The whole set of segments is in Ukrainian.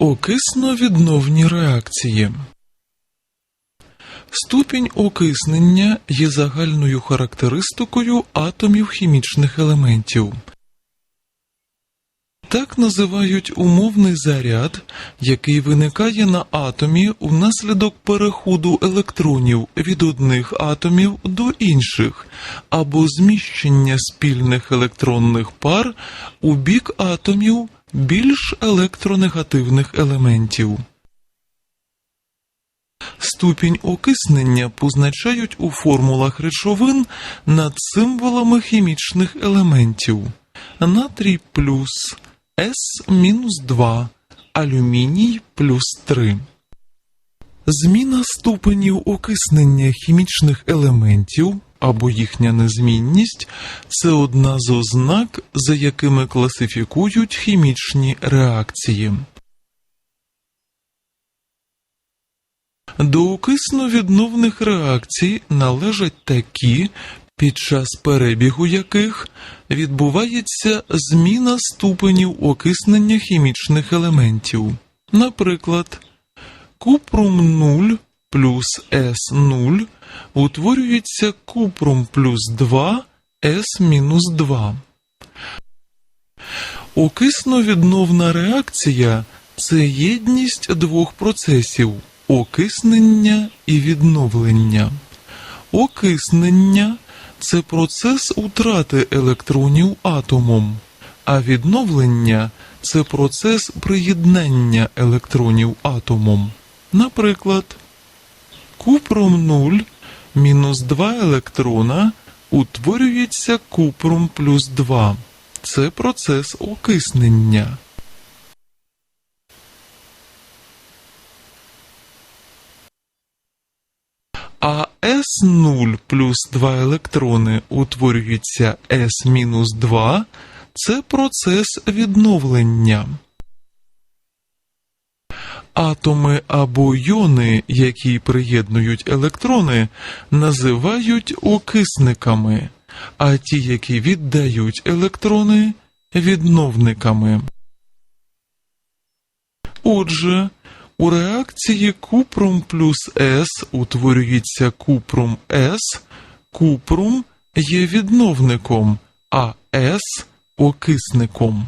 Окисно-відновні реакції. Ступінь окиснення є загальною характеристикою атомів хімічних елементів. Так називають умовний заряд, який виникає на атомі внаслідок переходу електронів від одних атомів до інших, або зміщення спільних електронних пар у бік атомів більш електронегативних елементів. Ступінь окиснення позначають у формулах речовин над символами хімічних елементів. Натрій плюс С мінус 2, алюміній плюс 3. Зміна ступенів окиснення хімічних елементів або їхня незмінність це одна з ознак, за якими класифікують хімічні реакції. До окисно-відновних реакцій належать такі, під час перебігу яких відбувається зміна ступенів окиснення хімічних елементів. Наприклад, купрум 0 плюс С0 утворюється купрум плюс 2 С мінус 2. Окисно-відновна реакція це єдність двох процесів окиснення і відновлення. Окиснення це процес утрати електронів атомом, а відновлення це процес приєднання електронів атомом. Наприклад, купром 0 мінус 2 електрона утворюється купром плюс 2. Це процес окиснення. А С0 плюс 2 електрони утворюється С-2 – це процес відновлення. Атоми або йони, які приєднують електрони, називають окисниками, а ті, які віддають електрони відновниками. Отже, у реакції купрум плюс С утворюється купрум С, купрум є відновником, а С окисником.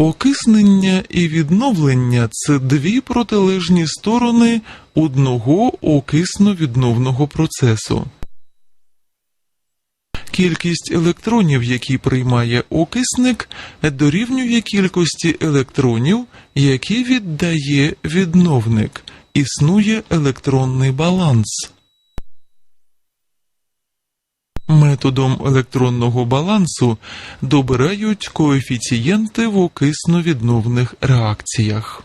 Окиснення і відновлення це дві протилежні сторони одного окисно-відновного процесу. Кількість електронів, які приймає окисник, дорівнює кількості електронів, які віддає відновник. Існує електронний баланс. Методом електронного балансу добирають коефіцієнти в окисно-відновних реакціях.